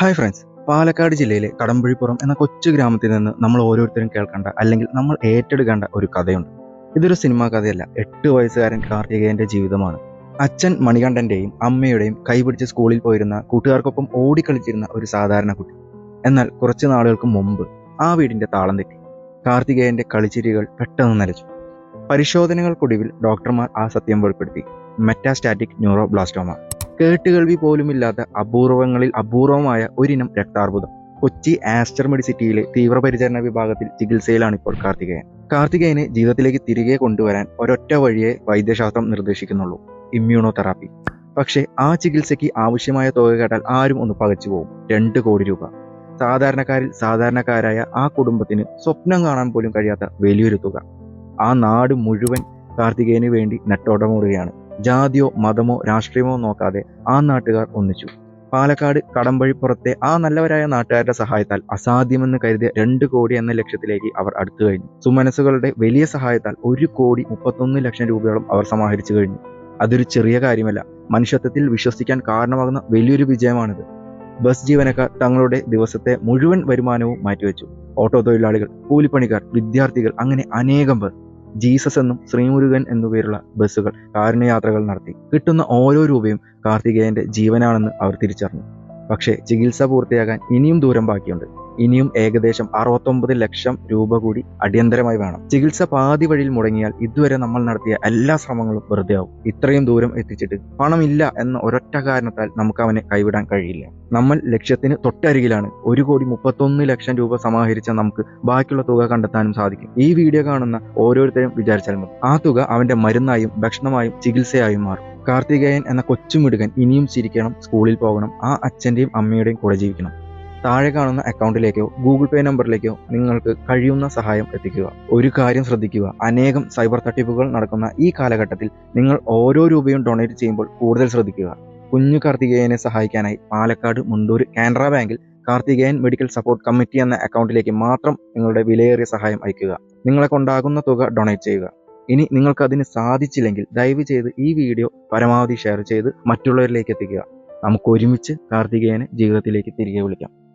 Hi friends Palakkad ജില്ലയിലെ കടമ്പഴിപ്പുറം എന്ന കൊച്ചു ഗ്രാമത്തിൽ നിന്ന് നമ്മൾ ഓരോരുത്തരും കേൾക്കേണ്ട അല്ലെങ്കിൽ നമ്മൾ ഏറ്റെടുക്കേണ്ട ഒരു കഥയുണ്ട്. ഇതൊരു സിനിമാ കഥയല്ല എട്ട് വയസ്സുകാരൻ കാർത്തികേയന്റെ ജീവിതമാണ്. അച്ഛൻ മണികണ്ഠന്റെയും അമ്മയുടെയും കൈപിടിച്ച് സ്കൂളിൽ പോയിരുന്ന കൂട്ടുകാർക്കൊപ്പം ഓടിക്കളിച്ചിരുന്ന ഒരു സാധാരണ കുട്ടി. എന്നാൽ കുറച്ച് നാളുകൾക്ക് മുമ്പ് ആ വീടിന്റെ താളം തെറ്റി. കാർത്തികേയന്റെ കളിച്ചിരികൾ പെട്ടെന്ന് നിലച്ചു പരിശോധനകൾക്കൊടുവിൽ ഡോക്ടർമാർ ആ സത്യം വെളിപ്പെടുത്തി. Metastatic neuroblastoma. കേട്ടുകേൾവി പോലുമില്ലാത്ത അപൂർവങ്ങളിൽ അപൂർവമായ ഒരിനം രക്താർബുദം. കൊച്ചി ആസ്റ്റർ മെഡിസിറ്റിയിലെ തീവ്രപരിചരണ വിഭാഗത്തിൽ ചികിത്സയിലാണ് ഇപ്പോൾ കാർത്തികേയൻ. കാർത്തികേയനെ ജീവിതത്തിലേക്ക് തിരികെ കൊണ്ടുവരാൻ ഒരൊറ്റ വഴിയെ വൈദ്യശാസ്ത്രം നിർദ്ദേശിക്കുന്നുള്ളൂ ഇമ്മ്യൂണോ തെറാപ്പി പക്ഷേ ആ ചികിത്സയ്ക്ക് ആവശ്യമായ തുക കേട്ടാൽ ആരും ഒന്ന് പകച്ചു പോകും. രണ്ട് കോടി രൂപ. സാധാരണക്കാരിൽ സാധാരണക്കാരായ ആ കുടുംബത്തിന് സ്വപ്നം കാണാൻ പോലും കഴിയാത്ത വലിയൊരു തുക. ആ നാട് മുഴുവൻ കാർത്തികേയന് വേണ്ടി നെട്ടോട്ടമോടുകയാണ്. ജാതിയോ മതമോ രാഷ്ട്രീയമോ നോക്കാതെ ആ നാട്ടുകാർ ഒന്നിച്ചു. പാലക്കാട് കടമ്പഴിപ്പുറത്തെ ആ നല്ലവരായ നാട്ടുകാരുടെ സഹായത്താൽ അസാധ്യമെന്ന് കരുതിയ രണ്ട് കോടി എന്ന ലക്ഷ്യത്തിലേക്ക് അവർ അടുത്തു കഴിഞ്ഞു. സുമനസുകളുടെ വലിയ സഹായത്താൽ ഒരു കോടി മുപ്പത്തൊന്ന് ലക്ഷം രൂപയോളം അവർ സമാഹരിച്ചു കഴിഞ്ഞു. അതൊരു ചെറിയ കാര്യമല്ല മനുഷ്യത്വത്തിൽ വിശ്വസിക്കാൻ കാരണമാകുന്ന വലിയൊരു വിജയമാണിത്. ബസ് ജീവനക്കാർ തങ്ങളുടെ ദിവസത്തെ മുഴുവൻ വരുമാനവും മാറ്റിവെച്ചു. ഓട്ടോ തൊഴിലാളികൾ കൂലിപ്പണിക്കാർ വിദ്യാർത്ഥികൾ അങ്ങനെ അനേകം പേർ. ജീസസ് എന്നും ശ്രീമുരുകൻ എന്നു പേരുള്ള ബസ്സുകൾ കാരുണ്യയാത്രകൾ നടത്തി. കിട്ടുന്ന ഓരോ രൂപയും കാർത്തികേയന്റെ ജീവനാണെന്ന് അവർ തിരിച്ചറിഞ്ഞു. പക്ഷേ ചികിത്സ പൂർത്തിയാകാൻ ഇനിയും ദൂരം ബാക്കിയുണ്ട്. ഇനിയും ഏകദേശം അറുപത്തൊമ്പത് ലക്ഷം രൂപ കൂടി അടിയന്തരമായി വേണം. ചികിത്സ പാതി വഴിയിൽ മുടങ്ങിയാൽ ഇതുവരെ നമ്മൾ നടത്തിയ എല്ലാ ശ്രമങ്ങളും വെറുതെ ആവും ഇത്രയും ദൂരം എത്തിച്ചിട്ട് പണമില്ല എന്ന ഒരൊറ്റ കാരണത്താൽ നമുക്ക് അവനെ കൈവിടാൻ കഴിയില്ല. നമ്മൾ ലക്ഷ്യത്തിന് തൊട്ടരികിലാണ് ഒരു കോടി മുപ്പത്തൊന്ന് ലക്ഷം രൂപ സമാഹരിച്ച നമുക്ക് ബാക്കിയുള്ള തുക കണ്ടെത്താനും സാധിക്കും. ഈ വീഡിയോ കാണുന്ന ഓരോരുത്തരും വിചാരിച്ചാൽ മതി. ആ തുക അവന്റെ മരുന്നായും ഭക്ഷണമായും ചികിത്സയായും മാറും. കാർത്തികേയൻ എന്ന കൊച്ചുമിടുകൻ ഇനിയും ചിരിക്കണം സ്കൂളിൽ പോകണം ആ അച്ഛന്റെയും അമ്മയുടെയും കൂടെ ജീവിക്കണം. താഴെ കാണുന്ന അക്കൗണ്ടിലേക്കോ ഗൂഗിൾ പേ നമ്പറിലേക്കോ നിങ്ങൾക്ക് കഴിയുന്ന സഹായം എത്തിക്കുക. ഒരു കാര്യം ശ്രദ്ധിക്കുക. അനേകം സൈബർ തട്ടിപ്പുകൾ നടക്കുന്ന ഈ കാലഘട്ടത്തിൽ നിങ്ങൾ ഓരോ രൂപയും ഡൊണേറ്റ് ചെയ്യുമ്പോൾ കൂടുതൽ ശ്രദ്ധിക്കുക. കുഞ്ഞു കാർത്തികേയനെ സഹായിക്കാനായി പാലക്കാട് മുണ്ടൂർ കാനറ ബാങ്കിൽ കാർത്തികേയൻ മെഡിക്കൽ സപ്പോർട്ട് കമ്മിറ്റി എന്ന അക്കൗണ്ടിലേക്ക് മാത്രം നിങ്ങളുടെ വിലയേറിയ സഹായം അയക്കുക നിങ്ങളെ കൊണ്ടാകുന്ന തുക ഡൊണേറ്റ് ചെയ്യുക. ഇനി നിങ്ങൾക്ക് അതിന് സാധിച്ചില്ലെങ്കിൽ ദയവ് ചെയ്ത് ഈ വീഡിയോ പരമാവധി ഷെയർ ചെയ്ത് മറ്റുള്ളവരിലേക്ക് എത്തിക്കുക. നമുക്ക് ഒരുമിച്ച് കാർത്തികേയനെ ജീവിതത്തിലേക്ക് തിരികെ വിളിക്കാം.